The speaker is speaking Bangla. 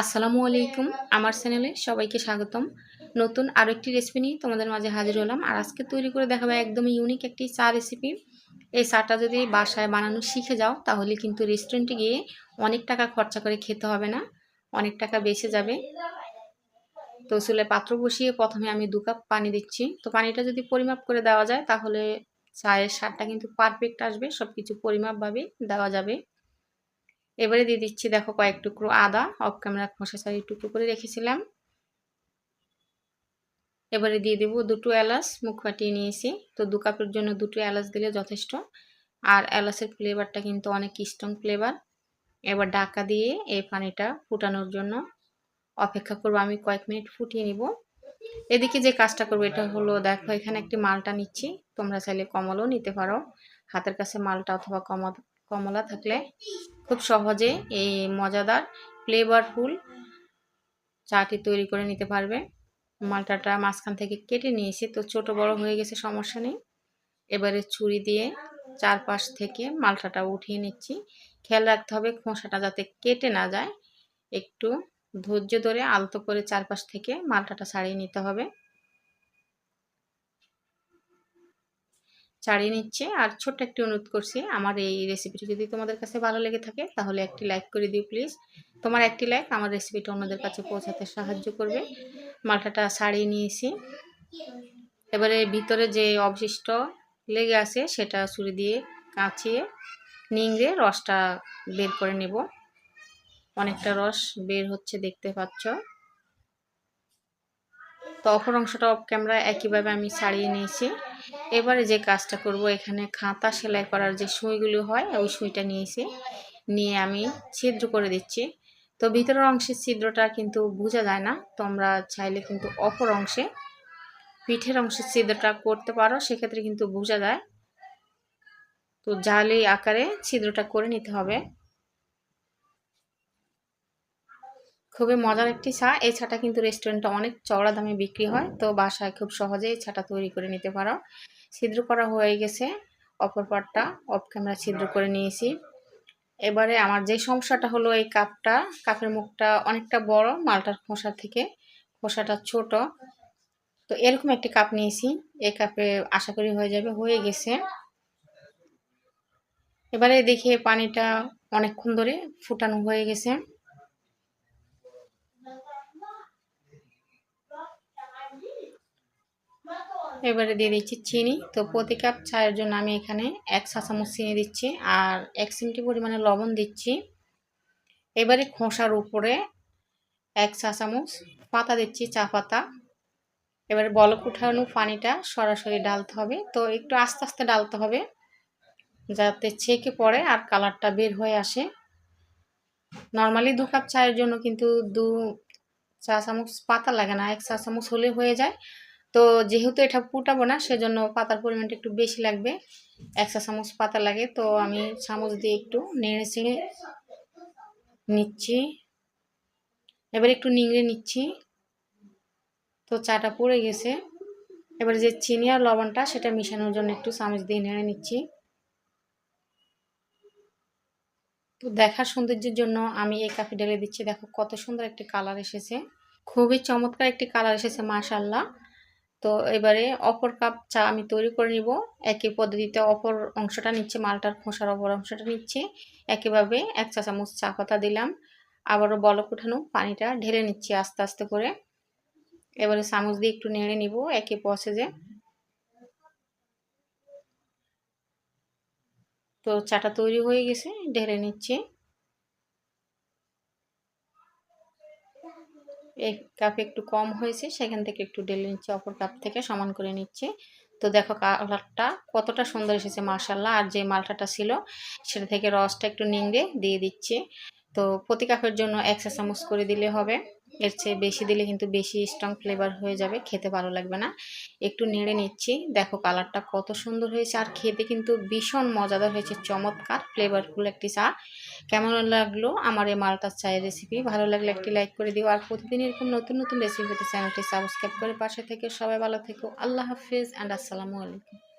আসসালামু আলাইকুম। আমার চ্যানেলে সবাইকে স্বাগতম। নতুন আরও একটি রেসিপি নিয়ে তোমাদের মাঝে হাজির হলাম। আর আজকে তৈরি করে দেখাবো একদম ইউনিক একটি চা রেসিপি এই চাটা যদি বাসায় বানানো শিখে যাও, তাহলে কিন্তু রেস্টুরেন্টে গিয়ে অনেক টাকা খরচা করে খেতে হবে না। অনেক টাকা বেঁচে যাবে। তো চুলে পাত্র বসিয়ে প্রথমে আমি দু কাপ পানি দিচ্ছি। তো পানিটা যদি পরিমাপ করে দেওয়া যায়, তাহলে চায়ের স্বাদটা কিন্তু পারফেক্ট আসবে। সব কিছু পরিমাপভাবে দেওয়া যাবে। এবারে দিয়ে দিচ্ছি, দেখো কয়েক টুকরো আদা অফ ক্যামেরা খোসা সারি টুকরো করে রেখেছিলাম। এবারে দিয়ে দেবো দুটো এলাচ, মুখ ফাটিয়ে নিয়েছি। তো দু কাপের জন্য দুটো এলাচ দিলে যথেষ্ট। আর এলাচের ফ্লেভারটা কিন্তু অনেক স্ট্রং ফ্লেভার এবার ডাকা দিয়ে এই পানিটা ফুটানোর জন্য অপেক্ষা করব। আমি কয়েক মিনিট ফুটিয়ে নিব। এদিকে যে কাজটা করব, এটা হলো দেখো, এখানে একটি মালটা নিচ্ছি। তোমরা চাইলে কমলও নিতে পারো। হাতের কাছে মালটা অথবা কমল কমলা থাকলে খুব সহজে এই মজাদার ফ্লেভারফুল চাটি তৈরি করে নিতে পারবে। মালটাটা মাঝখান থেকে কেটে নিয়েছি, তো ছোট বড় হয়ে গেছে, সমস্যা নেই। এবারে ছুরি দিয়ে চারপাশ থেকে মালটাটা উঠিয়ে নিচ্ছি। খেয়াল রাখতে হবে খোসাটা যাতে কেটে না যায়। একটু ধৈর্য ধরে আলতো করে চারপাশ থেকে মালটাটা ছাড়িয়ে নিতে হবে। ছাড়িয়ে নিচ্ছে। আর ছোট্ট একটি অনুরোধ করছি, আমার এই রেসিপিটি যদি তোমাদের কাছে ভালো লেগে থাকে, তাহলে একটি লাইক করে দিও প্লিজ তোমার একটি লাইক আমার রেসিপিটা অন্যদের কাছে পৌঁছাতে সাহায্য করবে। মালটাটা ছাড়িয়ে নিয়েছি। এবারে ভিতরে যে অবশিষ্ট লেগে আছে, সেটা ছুরি দিয়ে কাঁচিয়ে নিংড়ে রসটা বের করে নেব। অনেকটা রস বের হচ্ছে, দেখতে পাচ্ছ। তো অপর অংশটা অফ ক্যামেরা একইভাবে আমি ছাড়িয়ে নিয়েছি। এবারে যে কাজটা করব, এখানে খাতা সেলাই করার যে সুইগুলো হয়, ওই সুইটা নিয়েছি। নিয়ে আমি ছিদ্র করে দিচ্ছি। তো ভিতরের অংশের ছিদ্রটা কিন্তু বোঝা যায় না। তোমরা চাইলে কিন্তু অপর অংশে পিঠের অংশের ছিদ্রটা করতে পারো, সেক্ষেত্রে কিন্তু বোঝা যায়। তো জালি আকারে ছিদ্রটা করে নিতে হবে। খুবই মজার একটি চা। এই ছাটা কিন্তু রেস্টুরেন্টে অনেক চওড়া দামে বিক্রি হয়। তো বাসায় খুব সহজে এই ছাটা তৈরি করে নিতে পারো। ছিদ্র করা হয়ে গেছে অপর পাটটা। অফ ক্যামেরা ছিদ্র করে নিয়েছি। এবারে আমার যে সমস্যাটা হলো এই কাপটা, কাপের মুখটা অনেকটা বড় মালটার খোসা থেকে। খোসাটা ছোট। তো এরকম একটি কাপ নিয়েছি। এই কাপে আশা করি হয়ে যাবে, হয়ে গেছে। এবারে দেখে পানিটা অনেকক্ষণ ধরে ফুটানো হয়ে গেছে। এবারে দিয়ে দিচ্ছি চিনি। তো প্রতি কাপ চায়ের জন্য আমি এখানে এক চা চামচ চিনি দিচ্ছি আর এক চিমটি পরিমাণে লবণ দিচ্ছি। এবারে খোসার উপরে এক চা চামচ পাতা দিচ্ছি, চা পাতা। এবারে বলক উঠানো পানিটা সরাসরি ডালতে হবে। তো একটু আস্তে আস্তে ডালতে হবে যাতে ছেঁকে পড়ে আর কালারটা বের হয়ে আসে। নর্মালি দু কাপ চায়ের জন্য কিন্তু দু চা চামচ পাতা লাগে না, এক চা চামচ হলে হয়ে যায়। তো যেহেতু এটা ফুটাবো না, সেজন্য পাতার পরিমাণটা একটু বেশি লাগবে। এক চা চামচ পাতা লাগে, তো আমি চামচ দিয়ে একটু নেড়ে চেড়ে নিচ্ছি। এবার একটু নিংড়ে নিচ্ছি। তো চাটা পড়ে গেছে। এবার যে চিনি আর লবণটা, সেটা মিশানোর জন্য একটু চামচ দিয়ে নেড়ে নিচ্ছি। তো দেখার সৌন্দর্যের জন্য আমি এই কাফি ঢেলে দিচ্ছি। দেখো কত সুন্দর একটি কালার এসেছে। খুবই চমৎকার একটি কালার এসেছে মাশাল্লাহ তো এবারে অপর কাপ চা আমি তৈরি করে নিব। একই পদ্ধতিতে অপর অংশটা নিচ্ছে, মালটার খোসার অপর অংশটা নিচ্ছে। একইভাবে এক চা চামচ চা পাতা দিলাম। আবারও বলক উঠানো পানিটা ঢেলে নিচ্ছি আস্তে আস্তে করে। এবারে চামচ দিয়ে একটু নেড়ে নিব একই প্রসেসে তো চাটা তৈরি হয়ে গেছে, ঢেলে নিচ্ছি। এই কাপ একটু কম হয়েছে, সেখান থেকে একটু ডেলি নিচ্ছে, অপর কাপ থেকে সমান করে নিচ্ছে। তো দেখো কালারটা কতটা সুন্দর এসেছে মার্শাল্লাহ আর যে মালটাটা ছিল, সেটা থেকে রসটা একটু নিংড়ে দিয়ে দিচ্ছে। তো প্রতি কাপের জন্য এক চামচ করে দিলে হবে। এর চেয়ে বেশি দিলে কিন্তু বেশি স্ট্রং ফ্লেভার হয়ে যাবে, খেতে ভালো লাগবে না। একটু নেড়ে নিচ্ছি। দেখো কালারটা কত সুন্দর হয়েছে আর খেতে কিন্তু ভীষণ মজাদার হয়েছে, চমৎকার ফ্লেভারফুল একটি চা। কেমন লাগল আমার এই মালটার চায়ের রেসিপি ভালো লাগলে একটি লাইক করে দিও। আর প্রতিদিন এরকম নতুন নতুন রেসিপি পেতে চ্যানেলটি সাবস্ক্রাইব করে পাশে থেকে সবাই ভালো থেকো। আল্লাহ হাফিজ অ্যান্ড আসসালামু আলাইকুম।